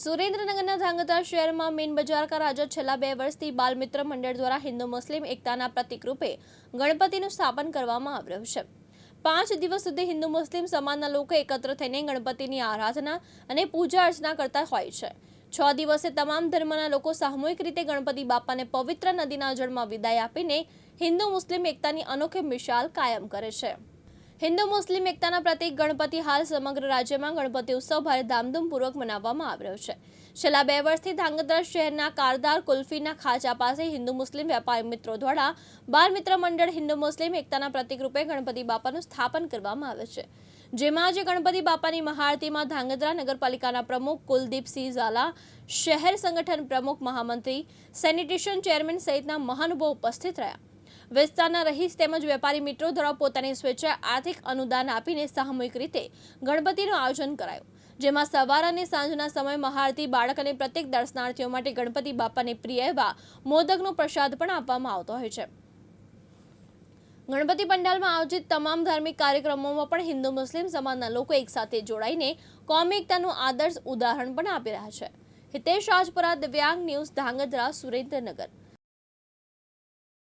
સુરેન્દ્રનગરના ધાંગધ્રા શહેરમાં મેન બજાર કા રાજા છેલ્લા બે વર્ષથી બાલ મિત્ર મંડળ દ્વારા હિન્દુ મુસ્લિમ એકતાના પ્રતિકરૂપે ગણપતિનું સ્થાપન કરવામાં આવી રહ્યું છે. પાંચ દિવસ સુધી હિન્દુ મુસ્લિમ સમાજના લોકો એકત્ર થઈને ગણપતિની આરાધના અને પૂજા અર્ચના કરતા હોય છે. છ દિવસે તમામ ધર્મના લોકો સામૂહિક રીતે ગણપતિ બાપાને પવિત્ર નદીના જળમાં વિદાય આપીને હિન્દુ મુસ્લિમ એકતાની અનોખી મિશાલ કાયમ કરે છે. હિન્દુ મુસ્લિમ એકતાના પ્રતિક ગણપતિ હાલ સમગ્ર રાજ્યમાં ગણપતિ ઉત્સવ ભારે ધામધૂમપૂર્વક મનાવવામાં આવી રહ્યો છે. છેલ્લા બે વર્ષથી ધાંગધ્રા શહેરના કારદાર કુલ્ફીના ખાચા પાસે હિન્દુ મુસ્લિમ વેપારી મિત્રો દ્વારા બાળ મિત્ર મંડળ હિન્દુ મુસ્લિમ એકતાના પ્રતિક રૂપે ગણપતિ બાપાનું સ્થાપન કરવામાં આવે છે. જેમાં આજે ગણપતિ બાપાની મહાઆરતીમાં ધાંગધ્રા નગરપાલિકાના પ્રમુખ કુલદીપસિંહ ઝાલા, શહેર સંગઠન પ્રમુખ મહામંત્રી, સેનિટેશન ચેરમેન સહિતના મહાનુભાવ ઉપસ્થિત રહ્યા. વિસ્તારના રહીશ તેમજ વેપારી મિત્રો દ્વારા પોતાની સ્વેચ્છાએ આર્થિક અનુદાન આપીને સામૂહિક રીતે ગણપતિનું આયોજન કરાયું. જેમાં સવાર અને સાંજના સમયે મહારતી બાળક અને પ્રત્યેક દર્શનાર્થીઓ માટે ગણપતિ બાપાને પ્રિય એવા મોદકનો પ્રસાદ પણ આપવામાં આવતો હોય છે. ગણપતિ પંડાલમાં આયોજિત તમામ ધાર્મિક કાર્યક્રમોમાં પણ હિન્દુ મુસ્લિમ સમાજના લોકો એકસાથે જોડાઈને કોમી એકતાનું આદર્શ ઉદાહરણ પણ આપી રહ્યા છે. હિતેશ રાજપુરા, દિવ્યાંગ ન્યૂઝ ધાંગધ્રા, સુરેન્દ્રનગર.